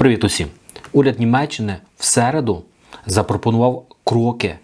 Привіт усім! Уряд Німеччини в середу запропонував кроки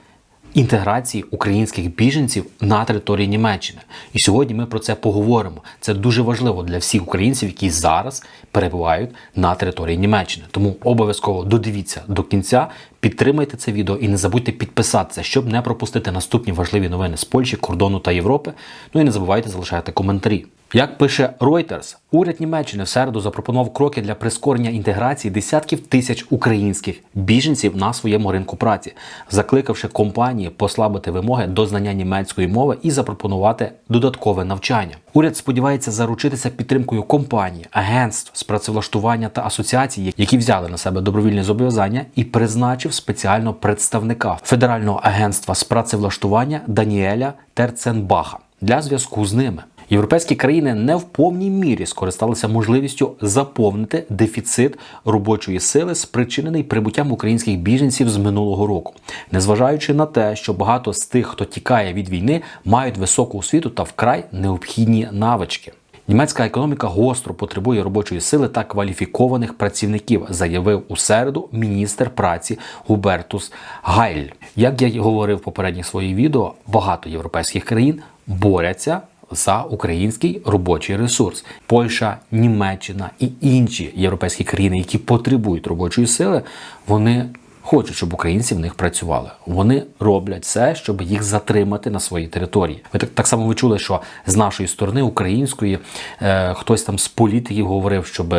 інтеграції українських біженців на території Німеччини. І сьогодні ми про це поговоримо. Це дуже важливо для всіх українців, які зараз перебувають на території Німеччини. Тому обов'язково додивіться до кінця, підтримайте це відео і не забудьте підписатися, щоб не пропустити наступні важливі новини з Польщі, кордону та Європи. Ну і не забувайте залишати коментарі. Як пише Reuters, уряд Німеччини в середу запропонував кроки для прискорення інтеграції десятків тисяч українських біженців на своєму ринку праці, закликавши компанії послабити вимоги до знання німецької мови і запропонувати додаткове навчання. Уряд сподівається заручитися підтримкою компаній, агентств з працевлаштування та асоціацій, які взяли на себе добровільні зобов'язання, і призначив спеціального представника Федерального агентства з працевлаштування Даніеля Терценбаха для зв'язку з ними. Європейські країни не в повній мірі скористалися можливістю заповнити дефіцит робочої сили, спричинений прибуттям українських біженців з минулого року, незважаючи на те, що багато з тих, хто тікає від війни, мають високу освіту та вкрай необхідні навички. Німецька економіка гостро потребує робочої сили та кваліфікованих працівників, заявив у середу міністр праці Губертус Гайль. Як я й говорив в попередніх своїх відео, багато європейських країн борються за український робочий ресурс. Польща, Німеччина і інші європейські країни, які потребують робочої сили, вони хочуть, щоб українці в них працювали. Вони роблять все, щоб їх затримати на своїй території. Ви так, так само ви чули, що з нашої сторони української е, хтось там з політиків говорив, щоб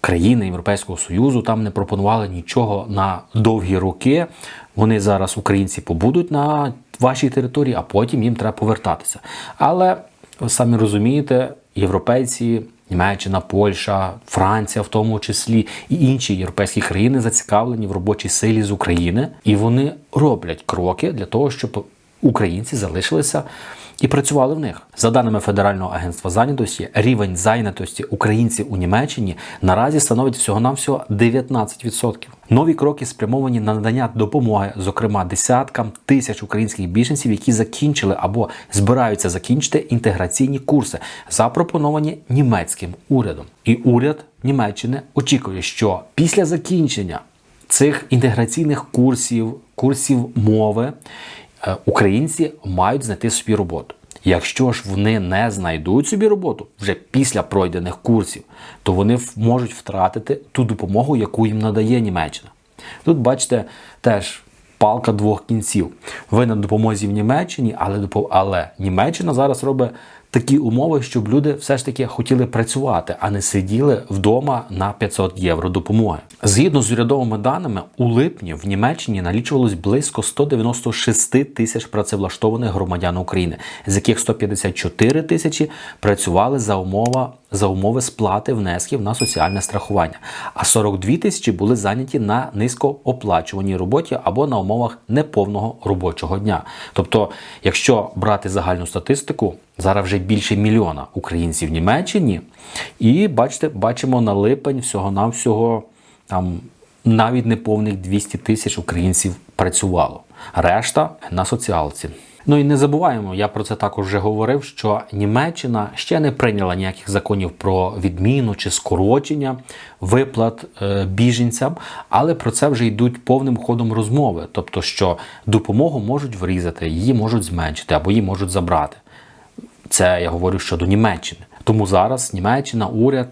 країни Європейського Союзу там не пропонували нічого на довгі роки. Вони зараз українці побудуть на вашій території, а потім їм треба повертатися. Але ви самі розумієте, європейці, Німеччина, Польща, Франція, в тому числі і інші європейські країни зацікавлені в робочій силі з України, і вони роблять кроки для того, щоб українці залишилися. І працювали в них за даними Федерального агентства зайнятості. Рівень зайнятості українців у Німеччині наразі становить всього навсього 19%. Нові кроки спрямовані на надання допомоги, зокрема десяткам тисяч українських біженців, які закінчили або збираються закінчити інтеграційні курси, запропоновані німецьким урядом. І уряд Німеччини очікує, що після закінчення цих інтеграційних курсів, курсів мови. Е, українці мають знайти собі роботу. Якщо ж вони не знайдуть собі роботу вже після пройдених курсів, то вони можуть втратити ту допомогу, яку їм надає Німеччина. Тут, бачите, теж палка двох кінців. Ви на допомозі в Німеччині, але але Німеччина зараз робить такі умови, щоб люди все ж таки хотіли працювати, а не сиділи вдома на 500 євро допомоги. Згідно з урядовими даними, у липні в Німеччині налічувалось близько 196 тисяч працевлаштованих громадян України, з яких 154 тисячі працювали за умова. За умови сплати внесків на соціальне страхування, а 42 тисячі були зайняті на низькооплачуваній роботі або на умовах неповного робочого дня. Тобто, якщо брати загальну статистику, зараз вже більше мільйона українців в Німеччині, і бачите, бачимо на липень всього-навсього там навіть неповних 200 тисяч українців працювало. Решта на соціалці. Ну і не забуваємо, я про це також вже говорив, що Німеччина ще не прийняла ніяких законів про відміну чи скорочення виплат е, біженцям, але про це вже йдуть повним ходом розмови. Тобто, що допомогу можуть врізати, її можуть зменшити або її можуть забрати. Це я говорю щодо Німеччини. Тому зараз Німеччина, уряд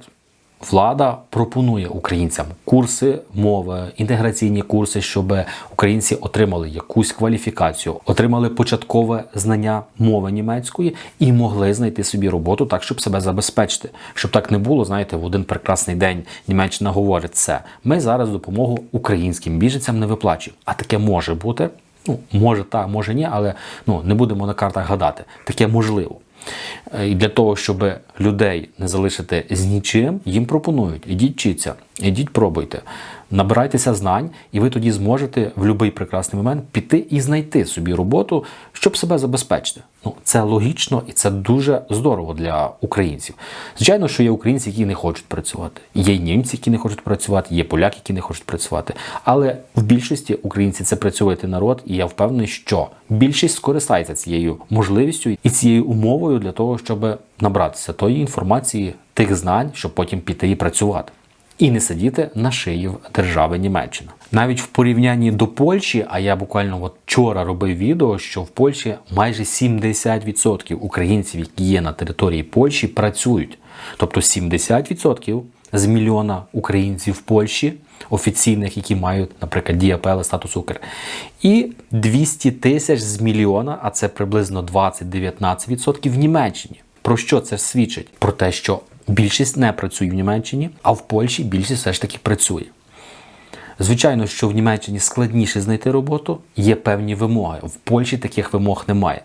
Влада пропонує українцям курси мови, інтеграційні курси, щоб українці отримали якусь кваліфікацію, отримали початкове знання мови німецької і могли знайти собі роботу так, щоб себе забезпечити. Щоб так не було, знаєте, в один прекрасний день Німеччина говорить це. Ми зараз допомогу українським біженцям не виплачуємо. А таке може бути. Ну, може так, може ні, але ну не будемо на картах гадати. Таке можливо. Е, і для того, щоб людей не залишити з нічим, їм пропонують: ідіть вчіться, ідіть пробуйте, набирайтеся знань, і ви тоді зможете в будь-який прекрасний момент піти і знайти собі роботу, щоб себе забезпечити. Ну, це логічно і це дуже здорово для українців. Звичайно, що є українці, які не хочуть працювати. Є німці, які не хочуть працювати, є поляки, які не хочуть працювати. Але в більшості українці це працювати народ, і я впевнений, що більшість скористається цією можливістю і цією умовою для того, щоб набратися тої інформації, тих знань, щоб потім піти і працювати. І не сидіти на шиї в держави Німеччина. Навіть в порівнянні до Польщі, а я буквально от вчора робив відео, що в Польщі майже 70% українців, які є на території Польщі, працюють. Тобто 70% з мільйона українців в Польщі, офіційних, які мають, наприклад, діапели статус Укр, і 200 тисяч з мільйона, а це приблизно 20-19% в Німеччині. Про що це свідчить? Про те, що більшість не працює в Німеччині, а в Польщі більшість все ж таки працює. Звичайно, що в Німеччині складніше знайти роботу, є певні вимоги. В Польщі таких вимог немає.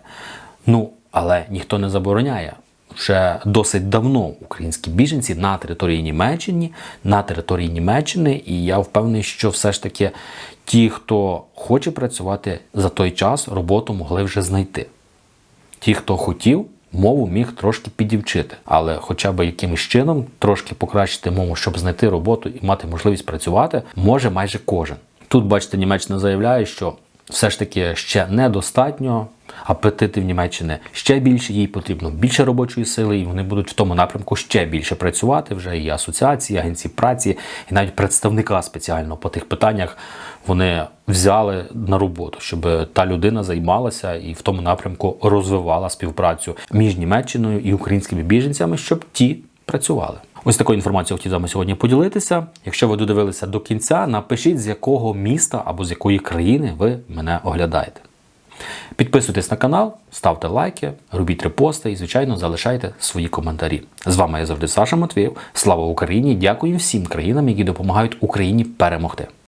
Ну, але ніхто не забороняє. Вже досить давно українські біженці на території Німеччини, на території Німеччини, і я впевнений, що все ж таки ті, хто хоче працювати за той час, роботу могли вже знайти. Ті, хто хотів, мову міг трошки підівчити, але хоча б якимось чином трошки покращити мову, щоб знайти роботу і мати можливість працювати, може майже кожен. Тут, бачите, Німеччина заявляє, що все ж таки ще недостатньо. Апетити в Німеччині ще більше, їй потрібно більше робочої сили, і вони будуть в тому напрямку ще більше працювати. Вже і асоціації, і агенції праці, і навіть представника спеціально по тих питаннях вони взяли на роботу, щоб та людина займалася і в тому напрямку розвивала співпрацю між Німеччиною і українськими біженцями, щоб ті працювали. Ось такою інформацією хотів з вами сьогодні поділитися. Якщо ви додивилися до кінця, напишіть з якого міста або з якої країни ви мене оглядаєте. Підписуйтесь на канал, ставте лайки, робіть репости і, звичайно, залишайте свої коментарі. З вами я завжди Саша Матвієв. Слава Україні! Дякую всім країнам, які допомагають Україні перемогти.